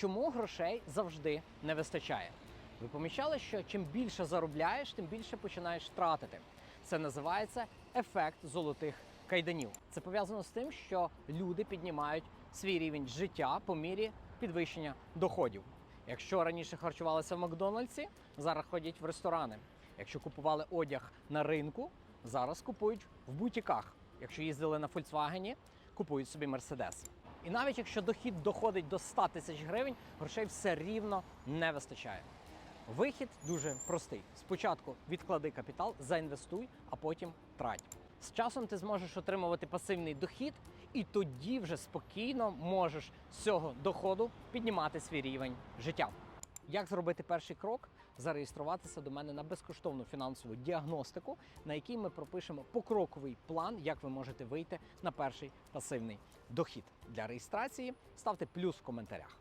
Чому грошей завжди не вистачає? Ви помічали, що чим більше заробляєш, тим більше починаєш тратити. Це називається ефект золотих кайданів. Це пов'язано з тим, що люди піднімають свій рівень життя по мірі підвищення доходів. Якщо раніше харчувалися в Макдональдсі, зараз ходять в ресторани. Якщо купували одяг на ринку, зараз купують в бутіках. Якщо їздили на Фольксвагені, купують собі Мерседес. І навіть якщо дохід доходить до 100 тисяч гривень, грошей все рівно не вистачає. Вихід дуже простий. Спочатку відклади капітал, заінвестуй, а потім трать. З часом ти зможеш отримувати пасивний дохід, і тоді вже спокійно можеш з цього доходу піднімати свій рівень життя. Як зробити перший крок? Зареєструватися до мене на безкоштовну фінансову діагностику, на якій ми пропишемо покроковий план, як ви можете вийти на перший пасивний дохід. Для реєстрації ставте плюс в коментарях.